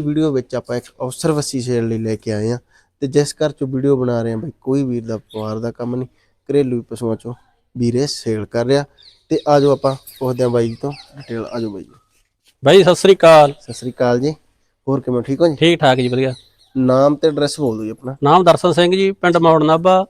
Video ਵਿੱਚ ਆਪਾਂ ਇੱਕ ਅਵਸਰ ਵਸੀ ਸੇਲ ਲਈ ਲੈ ਕੇ ਆਏ ਆ ਤੇ ਜਿਸ ਘਰ ਚੋਂ ਵੀਡੀਓ ਬਣਾ ਰਹੇ ਆ ਬਈ ਕੋਈ ਵੀਰ ਦਾ ਪਰਿਵਾਰ ਦਾ ਕੰਮ ਨਹੀਂ ਘਰੇਲੂ ਪਸ਼ੂਆਂ ਚੋਂ ਵੀਰੇ ਸੇਲ ਕਰ ਰਿਹਾ। ਤੇ ਆਜੋ ਆਪਾਂ ਪੁੱਛਦੇ ਆ ਬਾਈ ਜੀ ਤੋਂ ਡਿਟੇਲ ਆਜੋ ਬਾਈ ਜੀ। ਬਾਈ ਸਤਿ ਸ੍ਰੀ ਅਕਾਲ। ਸਤਿ ਸ੍ਰੀ ਅਕਾਲ ਜੀ। ਹੋਰ ਕਿਵੇਂ ਠੀਕ ਹੋ ਜੀ? ਠੀਕ ਠਾਕ ਜੀ ਵਧੀਆ। ਨਾਮ ਤੇ ਐਡਰੈਸ ਬੋਲ ਦਿਓ ਜੀ ਆਪਣਾ। ਨਾਮ ਦਰਸ਼ਨ ਸਿੰਘ ਜੀ ਪਿੰਡ ਮੌੜ ਨਾਭਾ।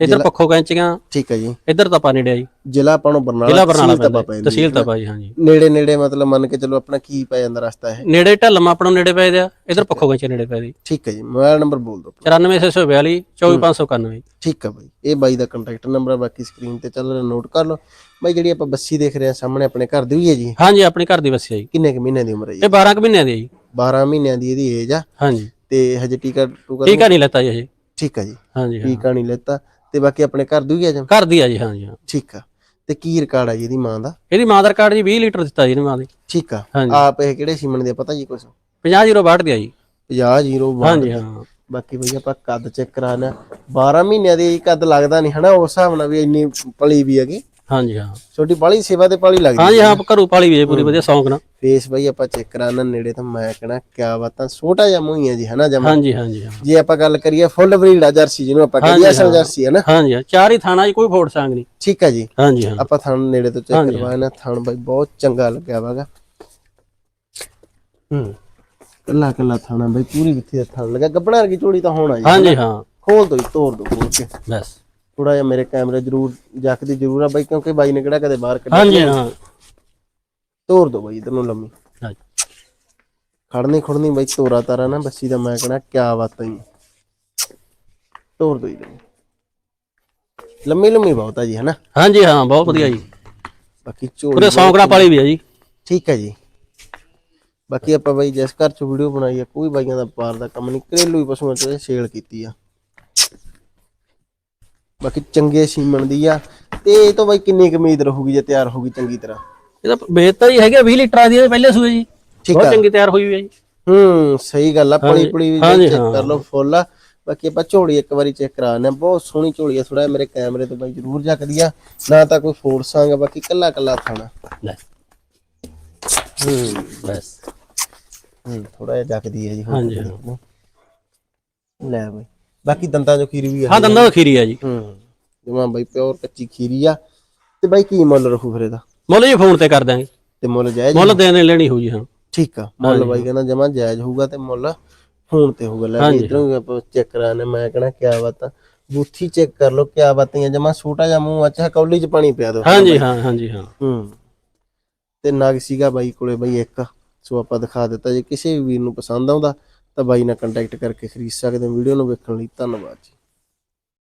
ਇੱਧਰ ਪੱਖੋ ਕੈਂਚੀਆਂ ਠੀਕ ਹੈ ਜੀ। ਇੱਧਰ ਤਪਾ ਨੇੜੇ ਆ ਜੀ। ਜ਼ਿਲ੍ਹਾ ਆਪਾਂ ਨੂੰ ਬਰਨਾਲਾ ਜ਼ਿਲ੍ਹਾ ਬਰਨਾਲਾ ਪੈਂਦਾ ਤਹਿਸੀਲ ਹੈ। ਤਪਾ ਜੀ ਹਾਂਜੀ। ਨੇੜੇ ਨੇੜੇ ਮਤਲਬ ਮੰਨ ਕੇ ਚਲੋ ਆਪਣਾ ਕੀ ਪੈ ਜਾਂਦਾ ਰਸਤਾ ਇਹ? ਨੇੜੇ ਢਲਮਾ ਆਪਣਾ ਨੇੜੇ ਪੈ ਦਿਆ ਇੱਧਰ ਪੱਖੋ ਕੈਂਚੀ ਨੇੜੇ ਪੈ ਠੀਕ ਹੈ ਜੀ ਮੋਬਾਈਲ ਨੰਬਰ ਬੋਲ ਦਿਓ ਆਪਣਾ। 94642 24591 ਠੀਕ ਹੈ ਬਾਈ। ਇਹ ਬਾਈ ਦਾ ਕੰਟੈਕਟ ਨੰਬਰ ਹੈ ਬਾਕੀ ਸਕਰੀਨ ਤੇ ਚੱਲ ਰਿਹਾ ਨੋਟ ਕਰ ਲਓ। ਬਾਈ ਜਿਹੜੀ ਆਪਾਂ ਬੱਸੀ ਦੇਖ ਰਹੇ ਹਾਂ ਸਾਹਮਣੇ ਆਪਣੇ ਘਰ ਦੀ ਵੀ ਹੈ ਜੀ? ਹਾਂਜੀ ਆਪਣੀ ਘਰ ਦੀ ਵਸਿਆ ਜੀ। ਕਿੰਨੇ ਕੁ ਮਹੀਨਿਆਂ ਦੀ ਉਮਰ ਹੈ ਜੀ? ਇਹ 12 ਕੁ ਮਹੀਨਿਆਂ ਦੀ ਹੈ ਜੀ। 12 ਮਹੀਨਿਆਂ ਦੀ ਇਹਦੀ ਏਜ ਆ। ਹਾਂਜੀ। ਤੇ ਹਜੇ ਟੀਕਾ ਟੂਕਾ ਟੀਕਾ ਨਹੀਂ ਲੈਤਾ ਜੀ ਇਹ ਠੀਕ ਆ ਜੀ। ਹਾਂਜੀ ਹਾਂ। ਟੀਕਾ ਨਹੀਂ ਲੈਤਾ। ਤੇ ਬਾਕੀ ਆਪਣੇ ਘਰ ਦੀ ਵੀ ਆ ਜਾਂ? ਘਰ ਦੀ ਆ ਜੀ ਹਾਂਜੀ ਹਾਂ। ਠੀਕ ਆ। ਤੇ ਕੀ ਰਿਕਾਰਡ ਆ ਜੀ ਇਹਦੀ ਮਾਂ ਦਾ? ਇਹਦੀ ਮਾਦਰ ਕਾਰਡ ਜੀ 20 ਲੀਟਰ ਦਿੱਤਾ ਜੀ ਇਹਨੇ ਮਾਂ ਦੀ। ਠੀਕ ਆ। ਹਾਂਜੀ। ਆਪ ਇਹ ਕਿਹੜੇ ਸੀਮਨ ਦੇ ਆ ਪਤਾ ਜੀ ਕੁਛ? 50 ਜ਼ੀਰੋ ਬਾਹਠ ਦੀ ਆ ਜੀ। 50 ਜ਼ੀਰੋ ਹਾਂਜੀ ਹਾਂ ਬਾਕੀ ਬਈ ਆਪਾਂ ਕੱਦ ਚੈੱਕ ਕਰਾਣਾ 12 ਮਹੀਨਿਆਂ ਦੀ ਕੱਦ ਲੱਗਦਾ ਨਹੀਂ ਹਨਾ? ਉਸ ਹਿਸਾਬ ਨਾਲ ਵੀ ਇੰਨੀ ਪਲੀ ਵੀ ਹੈਗੀ। ਹਾਂਜੀ ਹਾਂ। ਛੋਟੀ ਪਾਲੀ ਸੇਵਾ ਤੇ ਪਾਲੀ ਲੱਗਦੀ ਹਾਂਜੀ ਹਾਂ। ਘਰੋਂ ਪਾਲੀ ਵੀ ਹੈ ਪੂਰੀ ਵਧੀਆ ਸੌਂਕ ਨਾਲ। ਫੇਸ ਬਈ ਆਪਾਂ ਚੈੱਕ ਕਰਾਣਾ ਨੇੜੇ ਤਾਂ ਮੈਂ ਕਹਣਾ ਕਿਆ ਬਾਤਾਂ ਛੋਟਾ ਜਿਹਾ ਮੂੰਹ ਹੀ ਹੈ ਜੀ ਹਨਾ ਜਮਾ? ਹਾਂਜੀ ਹਾਂਜੀ ਹਾਂ। ਜੇ ਆਪਾਂ ਗੱਲ ਕਰੀਏ ਫੁੱਲ ਬਰੀਡ ਆ ਜਰਸੀ ਜਿਹਨੂੰ ਆਪਾਂ ਕਹਿੰਦੇ ਅਸਲ ਜਰਸੀ ਹੈ ਨਾ ਹਾਂਜੀ ਹਾਂ। ਚਾਰ ਹੀ ਥਾਣਾ ਜੀ ਕੋਈ ਫੋੜ ਸੰਗ ਨਹੀਂ। ਠੀਕ ਆ ਜੀ। ਹਾਂਜੀ ਹਾਂ। ਆਪਾਂ ਥਣ ਨੇੜੇ ਤੋਂ ਚੈੱਕ ਕਰਵਾਇਆ ਨਾ ਥਣ ਬਾਈ ਬਹੁਤ ਚੰਗਾ ਲੱਗਿਆ ਵਾਗਾ ਹੂੰ। ਕੱਲਾ ਕੱਲਾ ਥਾਣਾ ਬਾਈ ਪੂਰੀ ਵਿੱਥੀ ਦਾ ਥਣ ਲੱਗਾ। ਗੱਬਣਾ ਵਰਗੀ ਝੋਲੀ ਤਾਂ ਹੋਣਾ ਜੀ ਹਾਂਜੀ ਹਾਂ। ਖੋਲ ਦੋ ਜੀ ਤੋੜ ਦੋ ਖੋਲ ਕੇ। ਬਸ। ਥੋੜਾ ਜਿਹਾ ਮੇਰੇ ਕੈਮਰੇ ਜ਼ਰੂਰ ਜੱਕਦੀ ਜ਼ਰੂਰ ਆ ਬਾਈ ਕਿਉਂਕਿ ਬਾਈ ਨੇ ਕਿਹੜਾ ਕਦੇ ਬਾਹਰ ਕੱਢਿਆ ਹਾਂਜੀ ਹਾਂ। ਤੋੜ ਦੋ ਬਾਈ ਇਧਰ ਨੂੰ ਲੰਮੀ। ਹਾਂਜੀ। ਖੜਨੀ ਖੜਨੀ ਬਾਈ ਤੋਰਾ ਤਾਰਾ ਨਾ ਬੱਸੀ ਦਾ ਮੈਂ ਕਹਣਾ ਕਿਆ ਬਾਤਾਂ ਹੀ ਤੋੜ ਦੋ ਜੀ ਲੰਮੀ। ਲੰਮੀ ਬਹੁਤ ਆ ਜੀ ਹਨਾ? ਹਾਂਜੀ ਹਾਂ ਬਹੁਤ ਵਧੀਆ ਜੀ। ਬਾਕੀ ਝੋਲੀ ਪੂਰੇ ਸੌਂਕ ਨਾਲ ਪਾਲੀ ਵੀ ਆ ਜੀ। ਠੀਕ ਹੈ ਜੀ। ਬਾਕੀ ਆਪਾਂ ਬਾਈ ਜਿਸ ਘਰ ਚ ਵੀਡੀਓ ਬਣਾਈ ਆ ਕੋਈ ਬਾਈਆਂ ਦਾ ਵਪਾਰ ਦਾ ਕੰਮ ਨਹੀਂ ਘਰੇਲੂ ਹੀ ਪਸ਼ੂਆਂ ਚ ਸੇਲ ਕੀਤੀ ਆ। ਬਾਕੀ ਚੰਗੇ ਸੀਮਨ ਦੀ ਆ ਤੇ ਇਹ ਤੋਂ ਬਾਈ ਕਿੰਨੀ ਕੁ ਉਮੀਦ ਰਹੂਗੀ ਜੇ ਤਿਆਰ ਹੋਊਗੀ ਚੰਗੀ ਤਰ੍ਹਾਂ? ਇਹਦਾ ਵੇਚਤਾ ਜੀ ਹੈਗਾ 20 ਲੀਟਰਾਂ ਦੀ ਪਹਿਲੇ ਸੂਏ ਜੀ। ਠੀਕ ਬਹੁਤ ਆ। ਚੰਗੀ ਤਿਆਰ ਹੋਈ ਹੋਈ ਹੈ ਜੀ। ਹੂੰ ਸਹੀ ਗੱਲ ਆ ਪਲੀ ਪਲੀ ਵੀ ਹਾਂਜੀ, ਚੈੱਕ ਹਾਂ। ਕਰ ਲਓ ਫੁੱਲ ਆ। ਬਾਕੀ ਆਪਾਂ ਝੋਲੀ ਇੱਕ ਵਾਰੀ ਚੈੱਕ ਕਰਾਣੇ ਬਹੁਤ ਸੋਹਣੀ ਝੋਲੀ ਆ ਥੋੜਾ ਮੇਰੇ ਕੈਮਰੇ ਤੋਂ ਬਾਈ ਜ਼ਰੂਰ ਜੱਕਦੀ ਆ। ਨਾ ਤਾਂ ਕੋਈ ਫੋਰਸਾਂਗ ਬਾਕੀ ਕੱਲਾ ਕੱਲਾ ਥਾਣਾ। ਲੈ। ਹੂੰ ਬਸ। ਹੂੰ ਥੋੜਾ ਜਿਹਾ ਜੱਕਦੀ ਹੈ ਜੀ ਹਾਂਜੀ, ਥੋੜ੍ਹੀ। ਲੈ ਬਾਈ ਬਾਕੀ ਦੰਦਾਂ ਜੋ ਖੀਰੀ ਵੀ ਆ। ਹਾਂ ਦੰਦਾਂ ਦਾ ਖੀਰੀ ਆ ਜੀ। ਹੂੰ ਜਮਾ ਬਾਈ ਪਿਓਰ ਕੱਚੀ ਖੀਰੀ ਆ। ਤੇ ਬਾਈ ਕੀ ਮੁੱਲ ਰੱਖੂ ਫਿਰ ਇਹਦਾ? ਮੁੱਲ ਜੀ ਫੋਨ ਤੇ ਕਰ ਦਾਂਗੇ ਤੇ ਮੁੱਲ ਜਾਇਜ਼ ਮੁੱਲ ਦੇਣੇ ਲੈਣੀ ਹੋਊ ਜੀ ਹਾਂ। ਠੀਕ ਆ ਮੁੱਲ ਬਾਈ ਕਹਿੰਦਾ ਜਮਾ ਜਾਇਜ਼ ਹੋਊਗਾ ਤੇ ਮੁੱਲ ਫੋਨ ਤੇ ਹੋਊਗਾ। ਲੈ ਇਧਰੋਂ ਆਪਾਂ ਚੈੱਕ ਕਰਾਣੇ ਮੈਂ ਕਹਣਾ ਕਿਆ ਬਾਤਾਂ ਬੂਥੀ ਚੈੱਕ ਕਰ ਲਓ ਕਿਆ ਬਾਤਾਂ ਜਮਾ ਛੋਟਾ ਜਿਹਾ ਮੂੰਹ ਅੱਛਾ ਕੌਲੀ ਚ ਪਾਣੀ ਪਿਆ ਦੋ। ਹਾਂਜੀ ਹਾਂ ਹਾਂਜੀ ਹਾਂ। ਹੂੰ। ਤੇ ਨਗ ਸੀਗਾ ਬਾਈ ਕੋਲੇ ਬਾਈ ਇੱਕ ਸੋ ਆਪਾਂ ਦਿਖਾ ਦਿੱਤਾ। ਜੇ ਕਿਸੇ ਵੀ ਵੀਰ ਨੂੰ ਪਸੰਦ ਆਉਂਦਾ ਤਾਂ ਬਾਈ ਨਾਲ ਕੰਟੈਕਟ ਕਰਕੇ ਖਰੀਦ ਸਕਦੇ ਹੋ। ਵੀਡੀਓ ਨੂੰ ਵੇਖਣ ਲਈ ਧੰਨਵਾਦ ਜੀ।